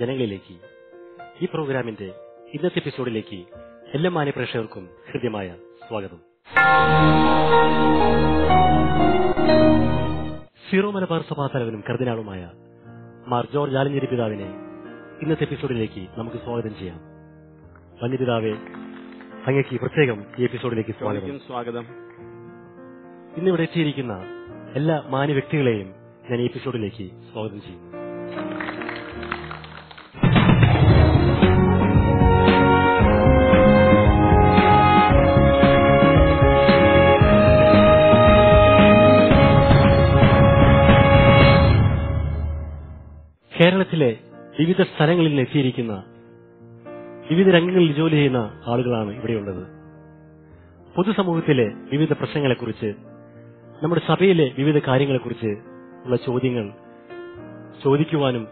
ജനങ്ങളിലേക്ക്. ഈ പ്രോഗ്രാമിന്റെ ഇന്നത്തെ എപ്പിസോഡിലേക്ക് എല്ലാ മാന്യ പ്രേക്ഷകർക്കും ഹൃദ്യമായ സ്വാഗതം. സീറോ മലബാർ സഭാ തലവനും കർദിനാളുമായ മാർ ജോർജ് ആലഞ്ചേരി പിതാവിനെ ഇന്നത്തെ എപ്പിസോഡിലേക്ക് നമുക്ക് സ്വാഗതം ചെയ്യാം. വന്യ പിതാവെ അങ്ങേക്ക് പ്രത്യേകം ഈ എപ്പിസോഡിലേക്ക് സ്വാഗതം. സ്വാഗതം. ഇന്നിവിടെ എത്തിയിരിക്കുന്ന എല്ലാ മാന്യ വ്യക്തികളെയും ഞാൻ ഈ എപ്പിസോഡിലേക്ക് സ്വാഗതം ചെയ്യുന്നു. കേരളത്തിലെ വിവിധ സ്ഥലങ്ങളിൽ എത്തിയിരിക്കുന്ന വിവിധ രംഗങ്ങളിൽ ജോലി ചെയ്യുന്ന ആളുകളാണ് ഇവിടെയുള്ളത്. പൊതുസമൂഹത്തിലെ വിവിധ പ്രശ്നങ്ങളെക്കുറിച്ച് നമ്മുടെ സഭയിലെ വിവിധ കാര്യങ്ങളെക്കുറിച്ച് ഉള്ള ചോദ്യങ്ങൾ ചോദിക്കുവാനും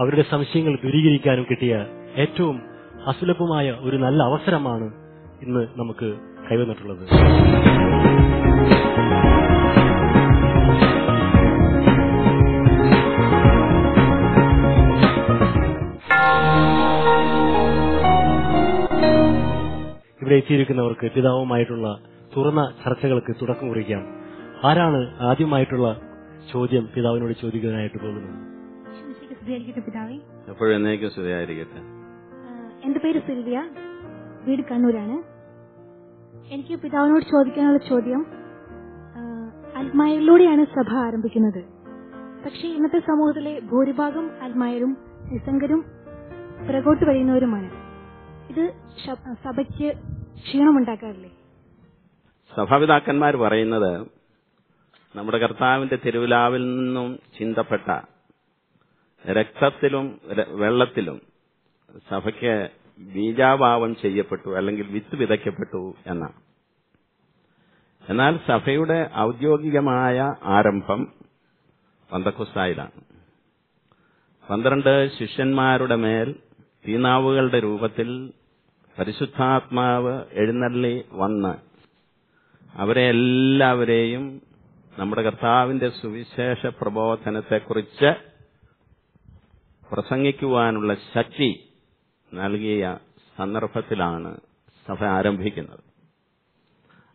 അവരുടെ സംശയങ്ങൾ ദൂരീകരിക്കാനും കിട്ടിയ ഏറ്റവും അസുലഭമായ ഒരു നല്ല അവസരമാണ് ഇന്ന് നമുക്ക് കൈവന്നിട്ടുള്ളത്. ഇവിടെ എത്തിയിരിക്കുന്നവർക്ക് പിതാവുമായിട്ടുള്ള തുറന്ന ചർച്ചകൾക്ക് തുടക്കം കുറിക്കാം. ആരാണ് ആദ്യമായിട്ടുള്ള ചോദ്യം പിതാവിനോട് ചോദിക്കാനായിട്ട് പോകുന്നത്? എന്റെ പേര് സിൽവിയ. വീട് കണ്ണൂരാണ്. എനിക്ക് പിതാവിനോട് ചോദിക്കാനുള്ള ചോദ്യം അൽമായരിലൂടെയാണ് സഭ ആരംഭിക്കുന്നത്. പക്ഷേ ഇന്നത്തെ സമൂഹത്തിലെ ഭൂരിഭാഗം അൽമായരും നിസ്സംഗരും പിറകോട്ട് കഴിയുന്നവരുമാണ് ഇത് സഭയ്ക്ക് ക്ഷീണമുണ്ടാക്കാറില്ലേ? സഭാപിതാക്കന്മാർ പറയുന്നത് നമ്മുടെ കർത്താവിന്റെ തിരുവിലാവിൽ നിന്നും ചിന്തപ്പെട്ട രക്തത്തിലും വെള്ളത്തിലും സഭയ്ക്ക് ബീജാഭാവം ചെയ്യപ്പെട്ടു അല്ലെങ്കിൽ വിത്ത് വിതയ്ക്കപ്പെട്ടു എന്നാണ്. എന്നാൽ സഭയുടെ ഔദ്യോഗികമായ ആരംഭം പന്തക്കുസ്തായിലാണ്. പന്ത്രണ്ട് ശിഷ്യന്മാരുടെ മേൽ തീനാവുകളുടെ രൂപത്തിൽ പരിശുദ്ധാത്മാവ് എഴുന്നള്ളി വന്ന് അവരെ എല്ലാവരെയും നമ്മുടെ കർത്താവിന്റെ സുവിശേഷ പ്രബോധനത്തെക്കുറിച്ച് പ്രസംഗിക്കുവാനുള്ള ശക്തി നൽകിയ സന്ദർഭത്തിലാണ് സഭ ആരംഭിക്കുന്നത്.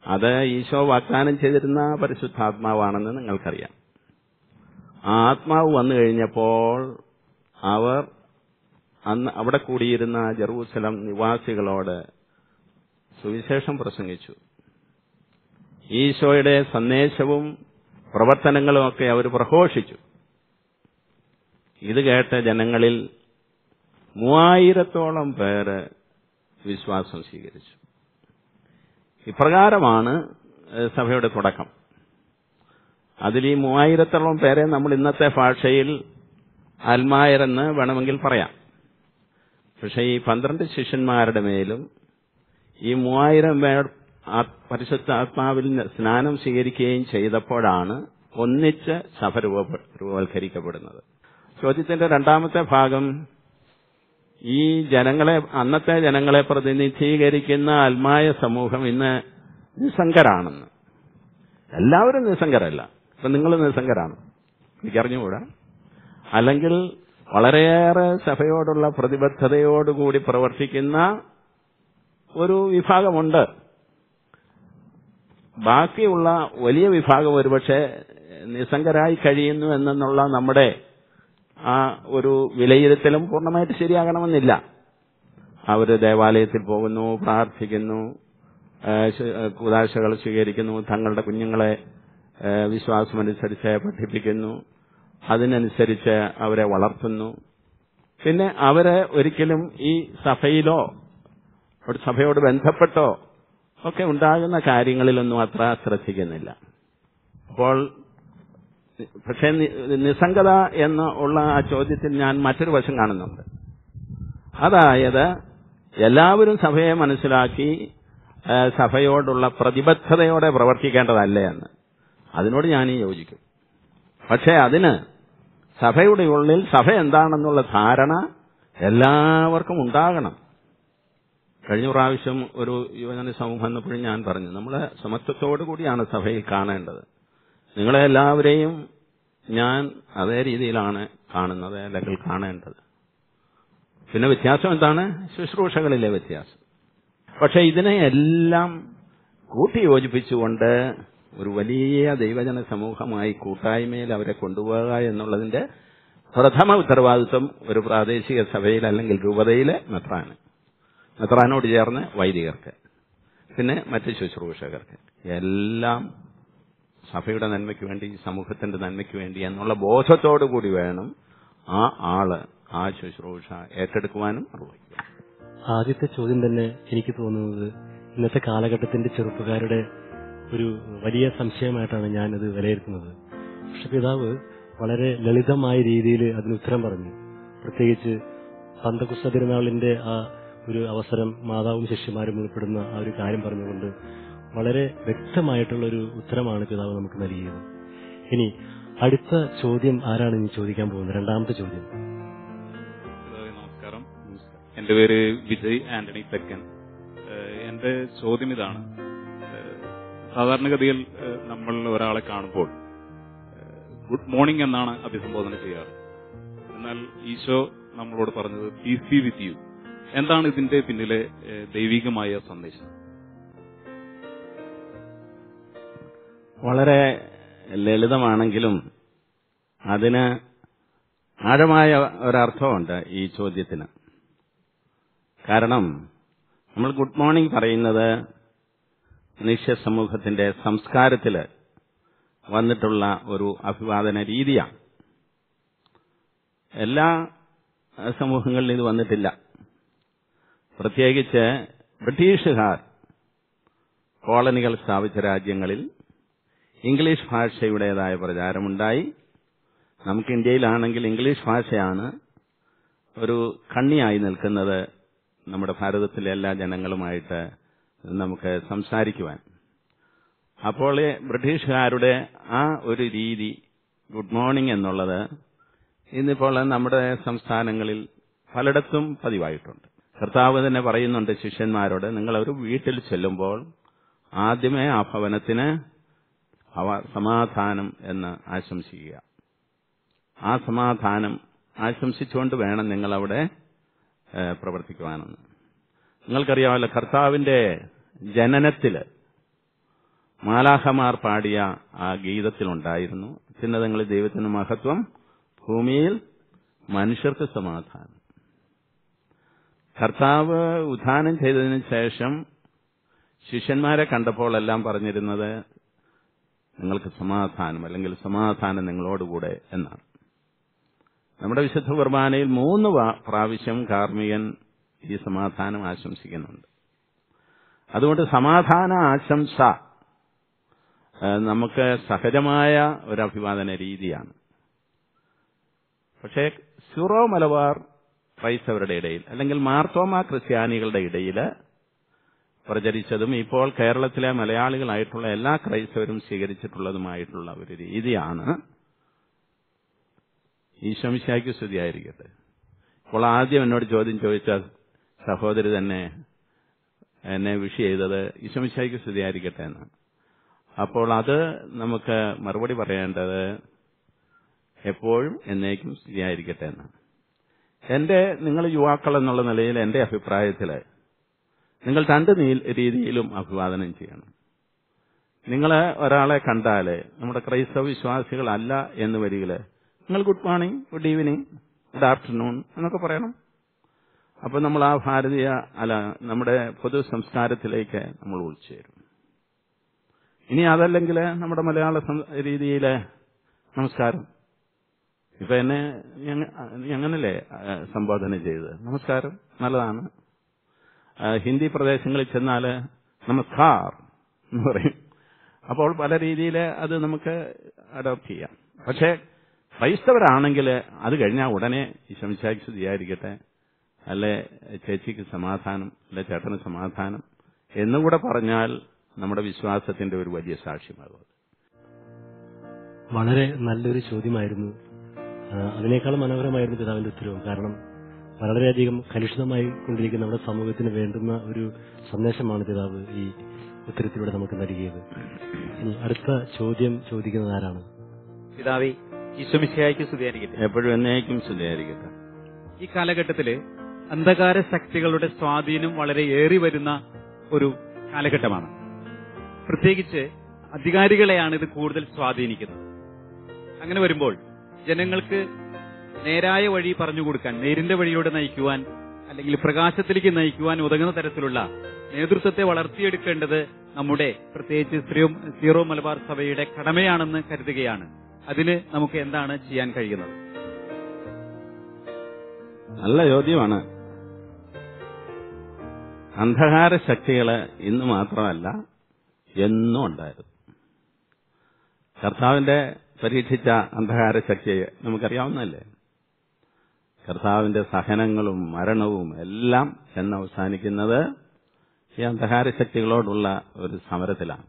അത് ഈശോ വാഗ്ദാനം ചെയ്തിരുന്ന പരിശുദ്ധാത്മാവാണെന്ന് നിങ്ങൾക്കറിയാം. ആ ആത്മാവ് വന്നു കഴിഞ്ഞപ്പോൾ അവർ അന്ന് അവിടെ കൂടിയിരുന്ന ജെറൂസലം നിവാസികളോട് സുവിശേഷം പ്രസംഗിച്ചു. ഈശോയുടെ സന്ദേശവും പ്രവർത്തനങ്ങളും ഒക്കെ അവർ പ്രഘോഷിച്ചു. ഇത് കേട്ട ജനങ്ങളിൽ മൂവായിരത്തോളം പേര് വിശ്വാസം സ്വീകരിച്ചു. ഇപ്രകാരമാണ് സഭയുടെ തുടക്കം. അതിൽ ഈ മൂവായിരത്തോളം പേരെ നമ്മൾ ഇന്നത്തെ ഭാഷയിൽ അൽമായരെന്ന് വേണമെങ്കിൽ പറയാം. പക്ഷെ ഈ പന്ത്രണ്ട് ശിഷ്യന്മാരുടെ മേലും ഈ മൂവായിരം പേർ ആ- പരിശുദ്ധ ആത്മാവിൽ സ്നാനം സ്വീകരിക്കുകയും ചെയ്തപ്പോഴാണ് ഒന്നിച്ച് സഭ രൂപ രൂപവൽക്കരിക്കപ്പെടുന്നത്. ചോദ്യത്തിന്റെ രണ്ടാമത്തെ ഭാഗം ഈ ജനങ്ങളെ അന്നത്തെ ജനങ്ങളെ പ്രതിനിധീകരിക്കുന്ന ആത്മായ സമൂഹം ഇന്ന് നിസ്സംഗരാണെന്ന്. എല്ലാവരും നിസ്സംഗരല്ല. ഇപ്പൊ നിങ്ങൾ നിസ്സംഗരാണ്. എനിക്കറിഞ്ഞുകൂടാ? അല്ലെങ്കിൽ വളരെയേറെ സഭയോടുള്ള പ്രതിബദ്ധതയോടുകൂടി പ്രവർത്തിക്കുന്ന ഒരു വിഭാഗമുണ്ട്. ബാക്കിയുള്ള വലിയ വിഭാഗം ഒരുപക്ഷെ നിസ്സംഗരായി കഴിയുന്നു എന്നുള്ള നമ്മുടെ ആ ഒരു വിലയിരുത്തലും പൂർണമായിട്ട് ശരിയാകണമെന്നില്ല. അവർ ദേവാലയത്തിൽ പോകുന്നു പ്രാർത്ഥിക്കുന്നു കുതാശകൾ സ്വീകരിക്കുന്നു തങ്ങളുടെ കുഞ്ഞുങ്ങളെ വിശ്വാസമനുസരിച്ച് പഠിപ്പിക്കുന്നു. അതിനനുസരിച്ച് അവരെ വളർത്തുന്നു. പിന്നെ അവരെ ഒരിക്കലും ഈ സഭയിലോ ഒരു സഭയോട് ബന്ധപ്പെട്ടോ ഒക്കെ ഉണ്ടാകുന്ന കാര്യങ്ങളിലൊന്നും അത്ര ശ്രദ്ധിക്കുന്നില്ല. അപ്പോൾ പക്ഷേ നിസ്സംഗത എന്ന് ഉള്ള ആ ചോദ്യത്തിൽ ഞാൻ മറ്റൊരു വശം കാണുന്നുണ്ട്. അതായത് എല്ലാവരും സഭയെ മനസ്സിലാക്കി സഭയോടുള്ള പ്രതിബദ്ധതയോടെ പ്രവർത്തിക്കേണ്ടതല്ലേ എന്ന്. അതിനോട് ഞാൻ യോജിക്കും. പക്ഷേ അതിന് സഭയുടെ ഉള്ളിൽ സഭ എന്താണെന്നുള്ള ധാരണ എല്ലാവർക്കും ഉണ്ടാകണം. കഴിഞ്ഞ പ്രാവശ്യം ഒരു യുവജന സമൂഹം എന്നപ്പോഴും ഞാൻ പറഞ്ഞു നമ്മളെ സമത്വത്തോടു കൂടിയാണ് സഭയിൽ കാണേണ്ടത്. നിങ്ങളെ എല്ലാവരെയും ഞാൻ അതേ രീതിയിലാണ് കാണുന്നത് അല്ലെങ്കിൽ കാണേണ്ടത്. പിന്നെ വ്യത്യാസം എന്താണ്? ശുശ്രൂഷകളിലെ വ്യത്യാസം. പക്ഷെ ഇതിനെ എല്ലാം കൂട്ടിയോജിപ്പിച്ചുകൊണ്ട് ഒരു വലിയ ദൈവജന സമൂഹമായി കൂട്ടായ്മയിൽ അവരെ കൊണ്ടുപോകുക എന്നുള്ളതിന്റെ പ്രഥമ ഉത്തരവാദിത്വം ഒരു പ്രാദേശിക സഭയിൽ അല്ലെങ്കിൽ രൂപതയിലെ മെത്രാന്. മെത്രാനോട് ചേർന്ന് വൈദികർക്ക് പിന്നെ മറ്റ് ശുശ്രൂഷകർക്ക്. എല്ലാം സഭയുടെ നന്മയ്ക്ക് വേണ്ടി സമൂഹത്തിന്റെ നന്മയ്ക്ക് വേണ്ടി എന്നുള്ള ബോധത്തോടു കൂടി വേണം ആ ആൾ ആ ശുശ്രൂഷ ഏറ്റെടുക്കുവാനും നിർവഹിക്കാനും ആദ്യത്തെ ചോദ്യം തന്നെ എനിക്ക് തോന്നുന്നത് ഇന്നത്തെ കാലഘട്ടത്തിന്റെ ചെറുപ്പക്കാരുടെ ഒരു വലിയ സംശയമായിട്ടാണ് ഞാനത് വിലയിരുത്തുന്നത്. പക്ഷെ പിതാവ് വളരെ ലളിതമായ രീതിയിൽ അതിന് ഉത്തരം പറഞ്ഞു. പ്രത്യേകിച്ച് പന്തകുസ്ത തിരുനാളിന്റെ ആ ഒരു അവസരം മാതാവും ശിഷ്യന്മാരും ഉൾപ്പെടുന്ന ആ ഒരു കാര്യം പറഞ്ഞുകൊണ്ട് വളരെ വ്യക്തമായിട്ടുള്ള ഒരു ഉത്തരമാണ് പിതാവ് നമുക്ക് നൽകിയത്. ഇനി അടുത്ത ചോദ്യം ആരാണ് ഇനി ചോദിക്കാൻ പോകുന്നത്? രണ്ടാമത്തെ ചോദ്യം. നമസ്കാരം. എന്റെ പേര് വിജയ് ആന്റണി തെക്കൻ. എന്റെ ചോദ്യം ഇതാണ്. സാധാരണഗതിയിൽ നമ്മൾ ഒരാളെ കാണുമ്പോൾ ഗുഡ് മോർണിംഗ് എന്നാണ് അഭിസംബോധന ചെയ്യാറ്. എന്നാൽ ഈശോ നമ്മളോട് പറഞ്ഞത് പീസ് ബി വിത്ത് യു എന്താണ് ഇതിന്റെ പിന്നിലെ ദൈവികമായ സന്ദേശം? വളരെ ലളിതമാണെങ്കിലും അതിന് ആഴമായ ഒരർത്ഥമുണ്ട് ഈ ചോദ്യത്തിന്. കാരണം നമ്മൾ ഗുഡ് മോർണിംഗ് പറയുന്നത് മനുഷ്യ സമൂഹത്തിന്റെ സംസ്കാരത്തിൽ വന്നിട്ടുള്ള ഒരു അഭിവാദന രീതിയാണ്. എല്ലാ സമൂഹങ്ങളിലും ഇത് വന്നിട്ടില്ല. പ്രത്യേകിച്ച് ബ്രിട്ടീഷുകാർ കോളനികൾ സ്ഥാപിച്ച രാജ്യങ്ങളിൽ ഇംഗ്ലീഷ് ഭാഷയുടേതായ പ്രചാരമുണ്ടായി. നമുക്ക് ഇന്ത്യയിലാണെങ്കിൽ ഇംഗ്ലീഷ് ഭാഷയാണ് ഒരു കണ്ണിയായി നിൽക്കുന്നത് നമ്മുടെ ഭാരതത്തിലെ എല്ലാ ജനങ്ങളുമായിട്ട് നമുക്ക് സംസാരിക്കുവാൻ. അപ്പോൾ ബ്രിട്ടീഷുകാരുടെ ആ ഒരു രീതി ഗുഡ് മോർണിംഗ് എന്നുള്ളത് ഇന്നിപ്പോൾ നമ്മുടെ സംസ്ഥാനങ്ങളിൽ പലയിടത്തും പതിവായിട്ടുണ്ട്. കർത്താവ് തന്നെ പറയുന്നുണ്ട് ശിഷ്യന്മാരോട് നിങ്ങൾ ഒരു വീട്ടിൽ ചെല്ലുമ്പോൾ ആദ്യമേ ആ ഭവനത്തിന് സമാധാനം എന്ന് ആശംസിക്കുക. ആ സമാധാനം ആശംസിച്ചുകൊണ്ട് വേണം നിങ്ങൾ അവിടെ പ്രവർത്തിക്കുവാനെന്ന്. നിങ്ങൾക്കറിയാമല്ലോ കർത്താവിന്റെ ജനനത്തിൽ മാലാഹമാർ പാടിയ ആ ഗീതത്തിലുണ്ടായിരുന്നു. ചിന്നതങ്ങളിൽ ദൈവത്തിന് മഹത്വം ഭൂമിയിൽ മനുഷ്യർക്ക് സമാധാനം. കർത്താവ് ഉദ്ധാനം ചെയ്തതിനു ശേഷം ശിഷ്യന്മാരെ കണ്ടപ്പോൾ എല്ലാം പറഞ്ഞിരുന്നത് നിങ്ങൾക്ക് സമാധാനം അല്ലെങ്കിൽ സമാധാനം നിങ്ങളോടുകൂടെ എന്നാണ്. നമ്മുടെ വിശുദ്ധ കുർബാനയിൽ മൂന്ന് പ്രാവശ്യം കാർമികൻ ഈ സമാധാനം ആശംസിക്കുന്നുണ്ട്. അതുകൊണ്ട് സമാധാന ആശംസ നമുക്ക് സഹജമായ ഒരു അഭിവാദന രീതിയാണ്. പക്ഷേ സിറോ മലബാർ ക്രൈസ്തവരുടെ ഇടയിൽ അല്ലെങ്കിൽ മാർത്തോമ ക്രിസ്ത്യാനികളുടെ ഇടയിൽ പ്രചരിച്ചതും ഇപ്പോൾ കേരളത്തിലെ മലയാളികളായിട്ടുള്ള എല്ലാ ക്രൈസ്തവരും സ്വീകരിച്ചിട്ടുള്ളതുമായിട്ടുള്ള ഒരു രീതിയാണ്. ഈശോമിശായ്ക്ക് സ്തുതിയായിരിക്കട്ടെ. ഇപ്പോൾ ആദ്യം എന്നോട് ചോദ്യം ചോദിച്ച സഹോദരി തന്നെ എന്നെ വിഷ് ചെയ്തത് ഈശോമിശായ്ക്ക് സ്തുതിയായിരിക്കട്ടെ എന്ന്. അപ്പോൾ അത് നമുക്ക് മറുപടി പറയേണ്ടത് എപ്പോഴും എന്നേക്കും സ്തുതിയായിരിക്കട്ടെ എന്ന്. എന്റെ നിങ്ങൾ യുവാക്കൾ എന്നുള്ള നിലയിൽ എന്റെ അഭിപ്രായത്തിൽ നിങ്ങൾ രണ്ട് രീതിയിലും അഭിവാദനം ചെയ്യണം. നിങ്ങൾ ഒരാളെ കണ്ടാൽ നമ്മുടെ ക്രൈസ്തവ വിശ്വാസികളല്ല എന്ന് വരികിൽ നിങ്ങൾ good morning good evening good afternoon എന്നൊക്കെ പറയണം. അപ്പൊ നമ്മൾ ആ ഭാരതീയ അല്ല നമ്മുടെ പൊതു സംസ്കാരത്തിലേക്ക് നമ്മൾ ഉൾച്ചേരും ഇനി അതല്ലെങ്കിൽ നമ്മുടെ മലയാള രീതിയിലെ നമസ്കാരം ഇപ്പൊ എന്നെ എങ്ങനല്ലേ സംബോധന ചെയ്തത്? നമസ്കാരം നല്ലതാണ്. ഹിന്ദി പ്രദേശങ്ങളിൽ ചെന്നാൽ നമസ്കാർ എന്ന് പറയും. അപ്പോൾ പല രീതിയിൽ അത് നമുക്ക് അഡോപ്റ്റ് ചെയ്യാം. പക്ഷേ ക്രൈസ്തവരാണെങ്കിൽ അത് കഴിഞ്ഞാൽ ഉടനെ ഈശംശാക്ക് സ്തുതിയായിരിക്കട്ടെ അല്ലെ ചേച്ചിക്ക് സമാധാനം അല്ലെ ചേട്ടന് സമാധാനം എന്നുകൂടെ പറഞ്ഞാൽ നമ്മുടെ വിശ്വാസത്തിന്റെ ഒരു വലിയ സാക്ഷ്യമാകും വളരെ നല്ലൊരു ചോദ്യമായിരുന്നു. അതിനേക്കാൾ അതിനേക്കാളും മനോഹരമായിരുന്നു പിതാവിന്റെ ഉത്തരവും. കാരണം വളരെയധികം കലുഷിതമായി കൊണ്ടിരിക്കുന്ന നമ്മുടെ സമൂഹത്തിന് വേണ്ടുന്ന ഒരു സന്ദേശമാണ് പിതാവ് ഈ ഉത്തരത്തിലൂടെ നമുക്ക് നൽകിയത്. ഇനി അടുത്ത ചോദ്യം ചോദിക്കുന്നത് ആരാണ്? പിതാവേ ഈശ്വമിശയായിക്ക് സ്തുതിയായിരിക്കട്ടെ. എപ്പോഴും എന്നേക്കും സ്തുതിയായിരിക്കട്ടെ. ഈ കാലഘട്ടത്തിൽ അന്ധകാര ശക്തികളുടെ സ്വാധീനം വളരെ ഏറി വരുന്ന ഒരു കാലഘട്ടമാണ്. പ്രത്യേകിച്ച് അധികാരികളെയാണ് ഇത് കൂടുതൽ സ്വാധീനിക്കുന്നത്. അങ്ങനെ വരുമ്പോൾ ജനങ്ങൾക്ക് നേരായ വഴി പറഞ്ഞു കൊടുക്കാൻ നേരിന്റെ വഴിയോടെ നയിക്കുവാൻ അല്ലെങ്കിൽ പ്രകാശത്തിലേക്ക് നയിക്കുവാൻ ഉതകുന്ന തരത്തിലുള്ള നേതൃത്വത്തെ വളർത്തിയെടുക്കേണ്ടത് നമ്മുടെ പ്രത്യേകിച്ച് സ്ത്രീ സീറോ മലബാർ സഭയുടെ കടമയാണെന്ന് കരുതുകയാണ്. അതിന് നമുക്ക് എന്താണ് ചെയ്യാൻ കഴിയുന്നത്? നല്ല ചോദ്യമാണ്. അന്ധകാര ശക്തികൾ ഇന്ന് മാത്രമല്ല എന്നും ഉണ്ടായിരുന്നു. കർത്താവിന്റെ പരീക്ഷിച്ച അന്ധകാര ശക്തിയെ നമുക്കറിയാവുന്നല്ലേ കർത്താവിന്റെ സഹനങ്ങളും മരണവും എല്ലാം എന്ന് അവസാനിക്കുന്നത് ഈ അന്ധകാര ശക്തികളോടുള്ള ഒരു സമരത്തിലാണ്.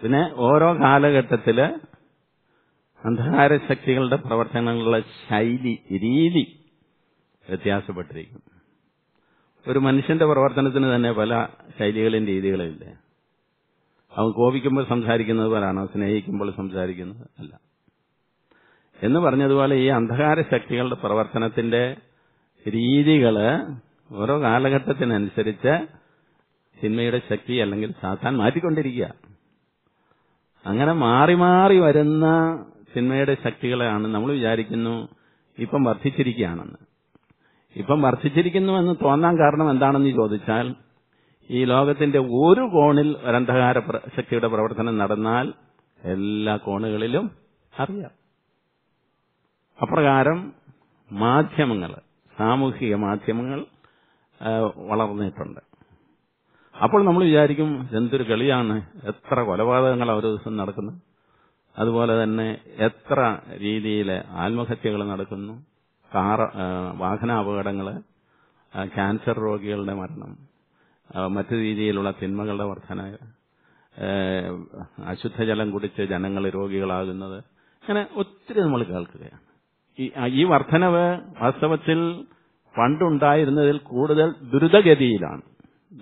പിന്നെ ഓരോ കാലഘട്ടത്തിൽ അന്ധകാര ശക്തികളുടെ പ്രവർത്തനങ്ങളുടെ ശൈലി രീതി വ്യത്യാസപ്പെട്ടിരിക്കും. ഒരു മനുഷ്യന്റെ പ്രവർത്തനത്തിന് തന്നെ പല ശൈലികളും രീതികളും ഇല്ലേ അവൻ കോപിക്കുമ്പോൾ സംസാരിക്കുന്നത് പോലാണോ? സ്നേഹിക്കുമ്പോൾ സംസാരിക്കുന്നത് അല്ല. എന്ന് പറഞ്ഞതുപോലെ ഈ അന്ധകാര ശക്തികളുടെ പ്രവർത്തനത്തിന്റെ രീതികൾ ഓരോ കാലഘട്ടത്തിനനുസരിച്ച് സിനിമയുടെ ശക്തി അല്ലെങ്കിൽ സാത്താൻ മാറ്റിക്കൊണ്ടിരിക്കുക. അങ്ങനെ മാറി മാറി വരുന്ന സിനിമയുടെ ശക്തികളെയാണ് നമ്മൾ വിചാരിക്കുന്നു ഇപ്പം വർദ്ധിച്ചിരിക്കുകയാണെന്ന്. ഇപ്പം വർദ്ധിച്ചിരിക്കുന്നുവെന്ന് തോന്നാൻ കാരണം എന്താണെന്ന് ചോദിച്ചാൽ ഈ ലോകത്തിന്റെ ഒരു കോണിൽ ഒരന്ധകാര ശക്തിയുടെ പ്രവർത്തനം നടന്നാൽ എല്ലാ കോണുകളിലും അറിയാം. അപ്രകാരം മാധ്യമങ്ങൾ സാമൂഹിക മാധ്യമങ്ങൾ വളർന്നിട്ടുണ്ട്. അപ്പോൾ നമ്മൾ വിചാരിക്കും എന്തൊരു കളിയാണ് എത്ര കൊലപാതകങ്ങൾ ഓരോ ദിവസം നടക്കുന്നു അതുപോലെ തന്നെ എത്ര രീതിയിലെ ആത്മഹത്യകൾ നടക്കുന്നു. കാർ വാഹനാപകടങ്ങൾ ക്യാൻസർ രോഗികളുടെ മരണം മറ്റു രീതിയിലുള്ള തിന്മകളുടെ വർധന അശുദ്ധജലം കുടിച്ച് ജനങ്ങൾ രോഗികളാകുന്നത് അങ്ങനെ ഒത്തിരി നമ്മൾ കേൾക്കുകയാണ്. ഈ വർധനവ് വാസ്തവത്തിൽ പണ്ടുണ്ടായിരുന്നതിൽ കൂടുതൽ ദ്രുതഗതിയിലാണ്.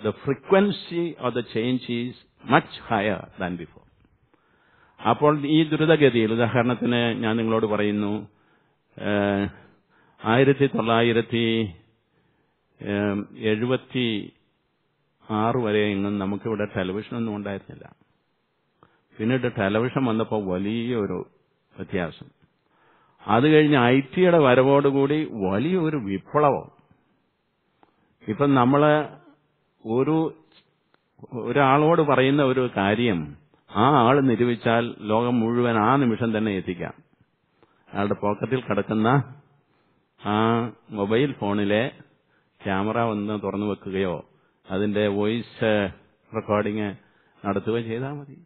The frequency of the change is much higher than before അപ്പോൾ ഈ ദ്രുതഗതിയിൽ ഉദാഹരണത്തിന് ഞാൻ നിങ്ങളോട് പറയുന്നു ആയിരത്തി തൊള്ളായിരത്തി എഴുപത്തി ആറ് വരെ എങ്ങും നമുക്കിവിടെ ടെലിവിഷനൊന്നും ഉണ്ടായിരുന്നില്ല. പിന്നീട് ടെലിവിഷൻ വന്നപ്പോൾ വലിയൊരു വ്യത്യാസം. അത് കഴിഞ്ഞ് ഐ ടിയുടെ വരവോടുകൂടി വലിയൊരു വിപ്ലവം. ഇപ്പം നമ്മൾ ഒരു ഒരാളോട് പറയുന്ന ഒരു കാര്യം ആ ആൾ നിരൂപിച്ചാൽ ലോകം മുഴുവൻ ആ നിമിഷം തന്നെ എത്തിക്കാം. അയാളുടെ പോക്കറ്റിൽ കിടക്കുന്ന ആ മൊബൈൽ ഫോണിലെ ക്യാമറ ഒന്ന് തുറന്നു വെക്കുകയോ അതിന്റെ വോയിസ് റെക്കോർഡിങ് നടത്തുകയോ ചെയ്താൽ മതി.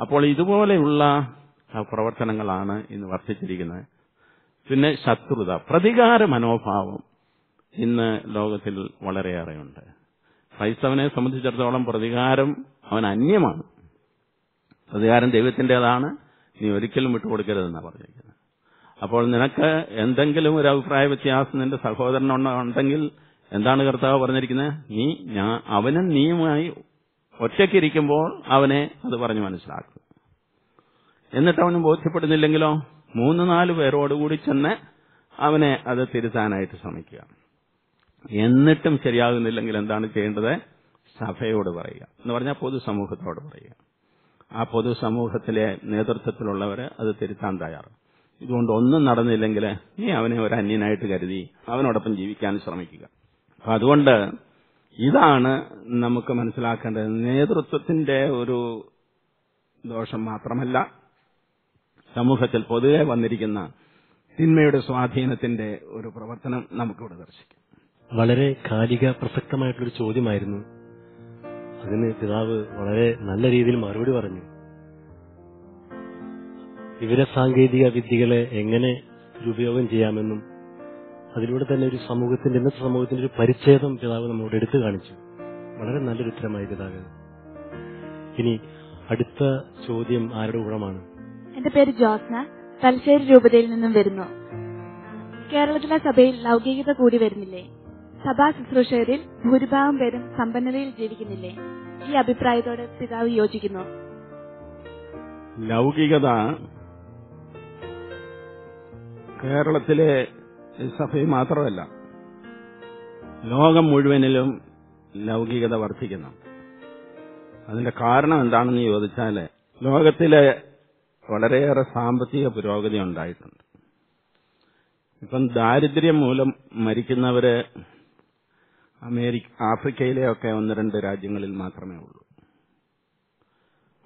അപ്പോൾ ഇതുപോലെയുള്ള പ്രവർത്തനങ്ങളാണ് ഇന്ന് വർദ്ധിച്ചിരിക്കുന്നത്. പിന്നെ ശത്രുത പ്രതികാര മനോഭാവം ഇന്ന് ലോകത്തിൽ വളരെയേറെയുണ്ട്. ക്രൈസ്തവനെ സംബന്ധിച്ചിടത്തോളം പ്രതികാരം അവൻ അന്യമാണ്. പ്രതികാരം ദൈവത്തിന്റെതാണ് നീ ഒരിക്കലും വിട്ടുകൊടുക്കരുതെന്നാണ് പറഞ്ഞിരിക്കുന്നത്. അപ്പോൾ നിനക്ക് എന്തെങ്കിലും ഒരു അഭിപ്രായ വ്യത്യാസം നിന്റെ സഹോദരനുണ്ടെങ്കിൽ എന്താണ് കർത്താവ് പറഞ്ഞിരിക്കുന്നത്? നീ ഞാൻ അവനും നീയുമായി ഒറ്റയ്ക്കിരിക്കുമ്പോൾ അവനെ അത് പറഞ്ഞു മനസ്സിലാക്കും. എന്നിട്ട് അവനും ബോധ്യപ്പെടുന്നില്ലെങ്കിലോ? മൂന്ന് നാല് പേരോടുകൂടി ചെന്ന് അവനെ അത് തിരുത്താനായിട്ട് ശ്രമിക്കുക. എന്നിട്ടും ശരിയാകുന്നില്ലെങ്കിൽ എന്താണ് ചെയ്യേണ്ടത്? സഭയോട് പറയുക. എന്ന് പറഞ്ഞാൽ പൊതുസമൂഹത്തോട് പറയുക. ആ പൊതുസമൂഹത്തിലെ നേതൃത്വത്തിലുള്ളവർ അത് തിരുത്താൻ തയ്യാറ് ഇതുകൊണ്ട് ഒന്നും നടന്നില്ലെങ്കിൽ നീ അവനെ ഒരു അന്യനായിട്ട് കരുതി അവനോടൊപ്പം ജീവിക്കാൻ ശ്രമിക്കുക. അപ്പൊ അതുകൊണ്ട് ഇതാണ് നമുക്ക് മനസ്സിലാക്കേണ്ടത്. നേതൃത്വത്തിന്റെ ഒരു ദോഷം മാത്രമല്ല സമൂഹത്തിൽ പൊതുവെ വന്നിരിക്കുന്ന തിന്മയുടെ സ്വാധീനത്തിന്റെ ഒരു പ്രവർത്തനം നമുക്കിവിടെ ദർശിക്കാം. വളരെ കാലിക പ്രസക്തമായിട്ടുള്ളൊരു ചോദ്യമായിരുന്നു. അതിന് പിതാവ് വളരെ നല്ല രീതിയിൽ മറുപടി പറഞ്ഞു. വിവര സാങ്കേതിക വിദ്യകളെ എങ്ങനെ ദുരുപയോഗം ചെയ്യാമെന്നും അതിലൂടെ തന്നെ ഒരു സമൂഹത്തിന്റെ ഇന്നത്തെ സമൂഹത്തിന്റെ ഒരു പരിച്ഛേദം പിതാവ് നമ്മളോട് എടുത്തു കാണിച്ചു. വളരെ നല്ലൊരു ഉത്തരമായി പിതാവ്. ഇനി അടുത്ത ചോദ്യം ആരുടെ ഊഴമാണ് എന്റെ പേര് ജോസ്ന. തലശ്ശേരി രൂപതയിൽ നിന്നും വരുന്നു. കേരളത്തിലെ സഭയിൽ ലൗകികത കൂടി വരുന്നില്ലേ? സഭാ ശുശ്രൂഷകരിൽ ഭൂരിഭാഗം പേരും സമ്പന്നതയിൽ ജീവിക്കുന്നില്ലേ? ഈ അഭിപ്രായത്തോട് പിതാവ് യോജിക്കുന്നു. ലൗകികത കേരളത്തിലെ സഭയിൽ മാത്രമല്ല ലോകം മുഴുവനിലും ലൗകികത വർദ്ധിക്കുന്നു. അതിന്റെ കാരണം എന്താണെന്ന് ചോദിച്ചാൽ ലോകത്തിലെ വളരെയേറെ സാമ്പത്തിക പുരോഗതി ഉണ്ടായിട്ടുണ്ട്. ഇപ്പം ദാരിദ്ര്യം മൂലം മരിക്കുന്നവര് അമേരിക്ക ആഫ്രിക്കയിലെയൊക്കെ ഒന്ന് രണ്ട് രാജ്യങ്ങളിൽ മാത്രമേ ഉള്ളൂ.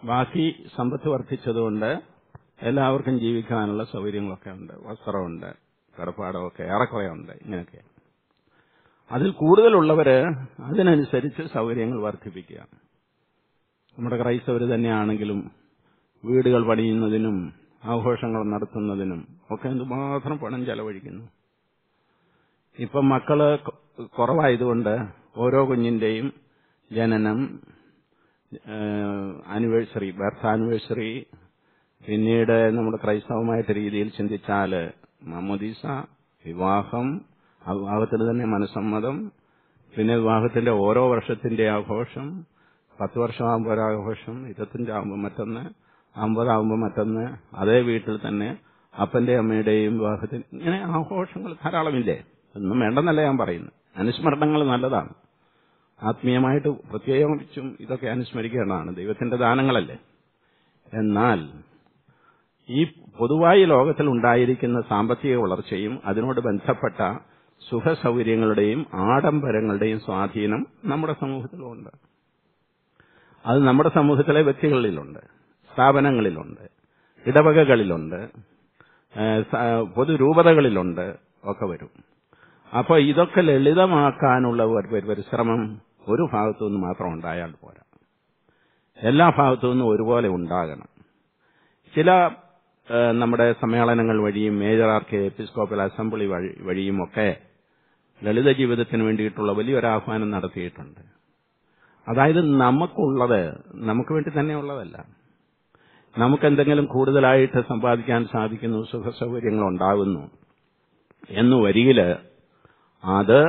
ബാക്കി സമ്പത്ത് വർദ്ധിച്ചതുകൊണ്ട് എല്ലാവർക്കും ജീവിക്കാനുള്ള സൗകര്യങ്ങളൊക്കെ ഉണ്ട്. വസ്ത്രമുണ്ട് കടപ്പാടമൊക്കെ ഏറെക്കുറെ ഉണ്ട് ഇങ്ങനെയൊക്കെ. അതിൽ കൂടുതലുള്ളവര് അതിനനുസരിച്ച് സൗകര്യങ്ങൾ വർദ്ധിപ്പിക്കുക. നമ്മുടെ ക്രൈസ്തവർ തന്നെയാണെങ്കിലും വീടുകൾ പണിയുന്നതിനും ആഘോഷങ്ങൾ നടത്തുന്നതിനും ഒക്കെ എന്തുമാത്രം പണം ചെലവഴിക്കുന്നു. ഇപ്പം മക്കൾ കുറവായതുകൊണ്ട് ഓരോ കുഞ്ഞിന്റെയും ജനനം ആനിവേഴ്സറി ബർത്ത് ആനിവേഴ്സറി പിന്നീട് നമ്മുടെ ക്രൈസ്തവമായിട്ട് രീതിയിൽ ചിന്തിച്ചാൽ മമ്മദീസ വിവാഹം വിവാഹത്തിൽ തന്നെ മനസ്സമ്മതം പിന്നെ വിവാഹത്തിന്റെ ഓരോ വർഷത്തിന്റെ ആഘോഷം പത്ത് വർഷമാകുമ്പോൾ ഒരാഘോഷം ഇരുപത്തഞ്ചാകുമ്പോൾ മറ്റൊന്ന് അമ്പതാകുമ്പോൾ മറ്റൊന്ന് അതേ വീട്ടിൽ തന്നെ അപ്പന്റെ അമ്മയുടെയും വിവാഹത്തിന് ഇങ്ങനെ ആഘോഷങ്ങൾ ധാരാളമില്ലേ? ഒന്നും വേണ്ടെന്നല്ല ഞാൻ പറയുന്നു അനുസ്മരണങ്ങൾ നല്ലതാണ്. ആത്മീയമായിട്ട് പ്രത്യേകിച്ചും ഇതൊക്കെ അനുസ്മരിക്കേണ്ടതാണ്. ദൈവത്തിന്റെ ദാനങ്ങളല്ലേ? എന്നാൽ ഈ പൊതുവായി ലോകത്തിൽ ഉണ്ടായിരിക്കുന്ന സാമ്പത്തിക വളർച്ചയും അതിനോട് ബന്ധപ്പെട്ട സുഖസൗകര്യങ്ങളുടെയും ആഡംബരങ്ങളുടെയും സ്വാധീനം നമ്മുടെ സമൂഹത്തിലുണ്ട്. അത് നമ്മുടെ സമൂഹത്തിലെ വ്യക്തികളിലുണ്ട് സ്ഥാപനങ്ങളിലുണ്ട് ഇടവകകളിലുണ്ട് പൊതുരൂപതകളിലുണ്ട് ഒക്കെ വരും. അപ്പോൾ ഇതൊക്കെ ലളിതമാക്കാനുള്ള പരിശ്രമം ഒരു ഭാഗത്തു നിന്ന് മാത്രം ഉണ്ടായാൽ പോരാ. എല്ലാ ഭാഗത്തു നിന്നും ഒരുപോലെ ഉണ്ടാകണം. ചില നമ്മുടെ സമ്മേളനങ്ങൾ വഴിയും മേജർ ആർക്കെ എപ്പിസ്കോപ്പൽ അസംബ്ലി വഴി വഴിയുമൊക്കെ ലളിത ജീവിതത്തിന് വേണ്ടിയിട്ടുള്ള വലിയൊരാഹ്വാനം നടത്തിയിട്ടുണ്ട്. അതായത് നമുക്കുള്ളത് നമുക്ക് വേണ്ടി തന്നെയുള്ളതല്ല നമുക്ക് എന്തെങ്കിലും കൂടുതലായിട്ട് സമ്പാദിക്കാൻ സാധിക്കുന്നു സുഖസൗകര്യങ്ങൾ ഉണ്ടാകുന്നു എന്ന് വരിയിൽ അത്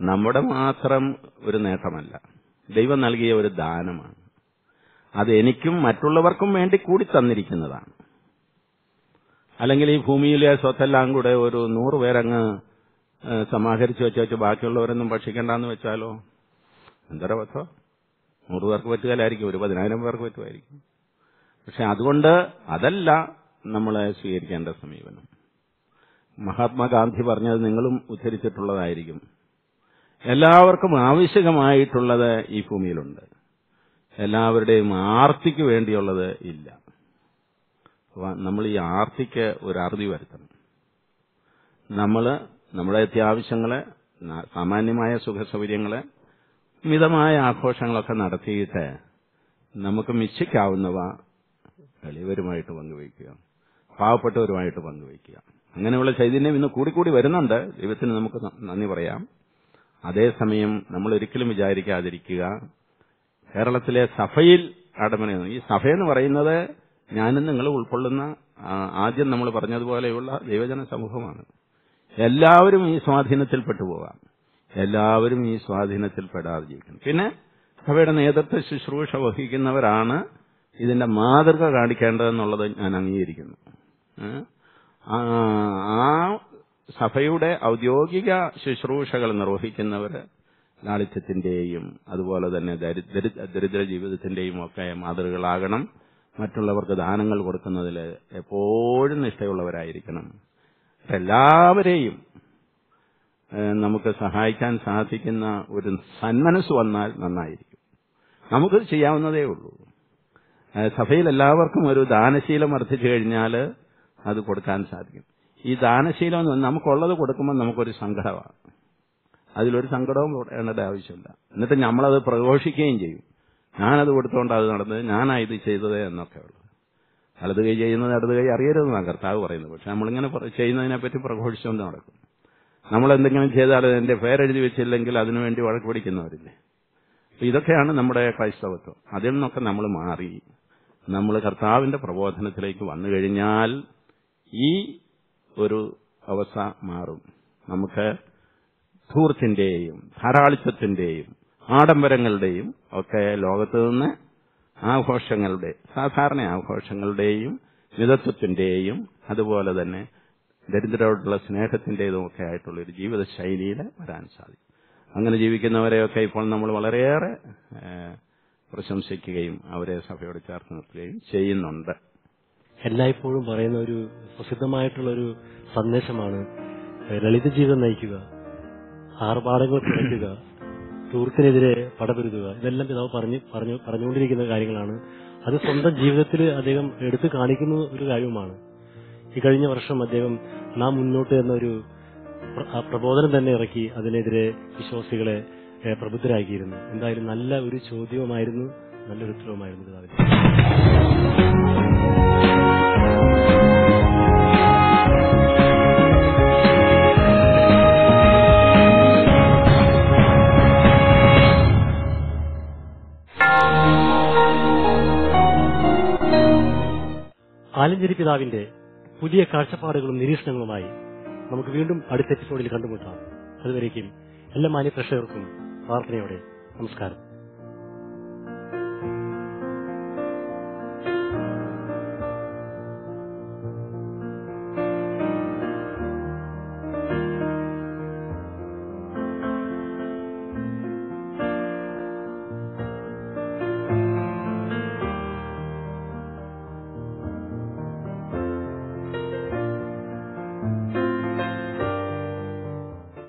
നമ്മുടെ മാത്രം ഒരു നേട്ടമല്ല. ദൈവം നൽകിയ ഒരു ദാനമാണ്. അത് എനിക്കും മറ്റുള്ളവർക്കും വേണ്ടി കൂടി തന്നിരിക്കുന്നതാണ്. അല്ലെങ്കിൽ ഈ ഭൂമിയിലെ സ്വത്തെല്ലാം കൂടെ ഒരു നൂറ് പേരങ്ങ് സമാഹരിച്ചു വെച്ച് വെച്ച് ബാക്കിയുള്ളവരൊന്നും ഭക്ഷിക്കണ്ടെന്ന് വെച്ചാലോ? എന്തൊരവസ്ഥ നൂറ് പേർക്ക് പറ്റുകയില്ലായിരിക്കും ഒരു പതിനായിരം പേർക്ക് പറ്റുമായിരിക്കും. പക്ഷെ അതുകൊണ്ട് അതല്ല നമ്മളെ സ്വീകരിക്കേണ്ട സമീപനം. മഹാത്മാഗാന്ധി പറഞ്ഞത് നിങ്ങളും ഉദ്ധരിച്ചിട്ടുള്ളതായിരിക്കും. എല്ലാവർക്കും ആവശ്യമായിട്ടുള്ളത് ഈ ഭൂമിയിലുണ്ട്. എല്ലാവരുടെയും ആർത്തിക്ക് വേണ്ടിയുള്ളത് ഇല്ല. നമ്മൾ ഈ ആർത്തിക്ക് ഒരു അറുതി വരുത്തണം. നമ്മൾ നമ്മുടെ അത്യാവശ്യങ്ങളെ സാമാന്യമായ സുഖസൗകര്യങ്ങളെ മിതമായ ആഘോഷങ്ങളൊക്കെ നടത്തിയിട്ട് നമുക്ക് മിച്ചയ്ക്കാവുന്നവ എളിയവരുമായിട്ട് പങ്കുവയ്ക്കുക പാവപ്പെട്ടവരുമായിട്ട് പങ്കുവയ്ക്കുക. അങ്ങനെയുള്ള ചൈതന്യം ഇന്ന് കൂടിക്കൂടി വരുന്നുണ്ട്. ദൈവത്തിന് നമുക്ക് നന്ദി പറയാം. അതേസമയം നമ്മൾ ഒരിക്കലും വിചാരിക്കാതിരിക്കുക. കേരളത്തിലെ സഭയിൽ ആഡംബരം ഈ സഭയെന്ന് പറയുന്നത് ഞാനും നിങ്ങൾ ഉൾക്കൊള്ളുന്ന ആദ്യം നമ്മൾ പറഞ്ഞതുപോലെയുള്ള ദൈവജന സമൂഹമാണ്. എല്ലാവരും ഈ സ്വാധീനത്തിൽപ്പെട്ടു പോകാം എല്ലാവരും ഈ സ്വാധീനത്തിൽ പെടാതെ ജീവിക്കണം പിന്നെ സഭയുടെ നേതൃത്വ ശുശ്രൂഷ വഹിക്കുന്നവരാണ് ഇതിന്റെ മാതൃക കാണിക്കേണ്ടതെന്നുള്ളത് ഞാൻ അംഗീകരിക്കുന്നു. ആ സഭയുടെ ഔദ്യോഗിക ശുശ്രൂഷകൾ നിർവഹിക്കുന്നവര് ലാളിത്യത്തിന്റെയും അതുപോലെ തന്നെ ദരി- ദരി- ദരിദ്ര ജീവിതത്തിന്റെയും ഒക്കെ മാതൃകളാകണം. മറ്റുള്ളവർക്ക് ദാനങ്ങൾ കൊടുക്കുന്നതിൽ എപ്പോഴും നിഷ്ഠയുള്ളവരായിരിക്കണം. എല്ലാവരെയും നമുക്ക് സഹായിക്കാൻ സാധിക്കുന്ന ഒരു സന്മനസ് വന്നാൽ നന്നായിരിക്കും. നമുക്ക് ചെയ്യാവുന്നതേ ഉള്ളൂ. സഭയിൽ എല്ലാവർക്കും ഒരു ദാനശീലം വർദ്ധിച്ചു കഴിഞ്ഞാൽ അത് കൊടുക്കാൻ സാധിക്കും. ഈ ദാനശീലം നമുക്കുള്ളത് കൊടുക്കുമ്പോൾ നമുക്കൊരു സങ്കടമാണ്. അതിലൊരു സങ്കടവും വേണ്ട ആവശ്യമില്ല. എന്നിട്ട് നമ്മളത് പ്രഘോഷിക്കുകയും ചെയ്യും. ഞാനത് കൊടുത്തോണ്ട് അത് നടന്നത് ഞാനാ ഇത് ചെയ്തത് എന്നൊക്കെ ഉള്ളത്. വലത് കൈ ചെയ്യുന്നത് ഇടത് കൈ അറിയരുതെന്നാണ് കർത്താവ് പറയുന്നത്. പക്ഷെ നമ്മളിങ്ങനെ ചെയ്യുന്നതിനെ പറ്റി പ്രഘോഷിച്ചുകൊണ്ട് നടക്കും. നമ്മൾ എന്തെങ്കിലും ചെയ്താൽ എന്റെ പേരെഴുതി വെച്ചില്ലെങ്കിൽ അതിനുവേണ്ടി വഴക്ക് പിടിക്കുന്നവരില്ലേ? ഇതൊക്കെയാണ് നമ്മുടെ ക്രൈസ്തവത്വം. അതിൽ നിന്നൊക്കെ നമ്മൾ മാറി. നമ്മൾ കർത്താവിന്റെ പ്രബോധനത്തിലേക്ക് വന്നു കഴിഞ്ഞാൽ ഈ ഒരു അവസ്ഥ മാറും. നമുക്ക് ധൂർത്തിന്റെയും ധാരാളിത്തത്തിന്റെയും ആഡംബരങ്ങളുടെയും ഒക്കെ ലോകത്ത് നിന്ന് ആഘോഷങ്ങളുടെ സാധാരണ ആഘോഷങ്ങളുടെയും മിതത്വത്തിന്റെയും അതുപോലെ തന്നെ ദരിദ്രരോടുള്ള സ്നേഹത്തിന്റേതും ഒക്കെ ആയിട്ടുള്ള ഒരു ജീവിത ശൈലിയിൽ വരാൻ സാധിക്കും. അങ്ങനെ ജീവിക്കുന്നവരെയൊക്കെ ഇപ്പോൾ നമ്മൾ വളരെയേറെ പ്രശംസിക്കുകയും അവരെ സഭയോട് ചേർത്ത് നിർത്തുകയും ചെയ്യുന്നുണ്ട്. എല്ലായ്പ്പോഴും പറയുന്ന ഒരു പ്രസിദ്ധമായിട്ടുള്ള ഒരു സന്ദേശമാണ് ലളിത ജീവിതം നയിക്കുക ആർഭാടങ്ങൾ കുറയ്ക്കുക സുഹൃത്തിനെതിരെ പടപെരുതുക. ഇതെല്ലാം പിതാവ് പറഞ്ഞു പറഞ്ഞു പറഞ്ഞുകൊണ്ടിരിക്കുന്ന കാര്യങ്ങളാണ്. അത് സ്വന്തം ജീവിതത്തിൽ അദ്ദേഹം എടുത്തു കാണിക്കുന്ന ഒരു കാര്യവുമാണ്. ഈ കഴിഞ്ഞ വർഷം അദ്ദേഹം നാം മുന്നോട്ട് എന്നൊരു ഒരു പ്രബോധനം തന്നെ ഇറക്കി അതിനെതിരെ വിശ്വാസികളെ പ്രബുദ്ധരാക്കിയിരുന്നു. എന്തായാലും നല്ല ഒരു ചോദ്യവുമായിരുന്നു നല്ലൊരു ഉത്തരവുമായിരുന്നു പിതാവിന് ആലഞ്ചേരി പിതാവിന്റെ പുതിയ കാഴ്ചപ്പാടുകളും നിരീക്ഷണങ്ങളുമായി നമുക്ക് വീണ്ടും അടുത്ത എപ്പിസോഡിൽ കണ്ടുമുട്ടാം. അതുവരേക്കും എല്ലാ മാന്യ പ്രേക്ഷകർക്കും പ്രാർത്ഥനയോടെ നമസ്കാരം.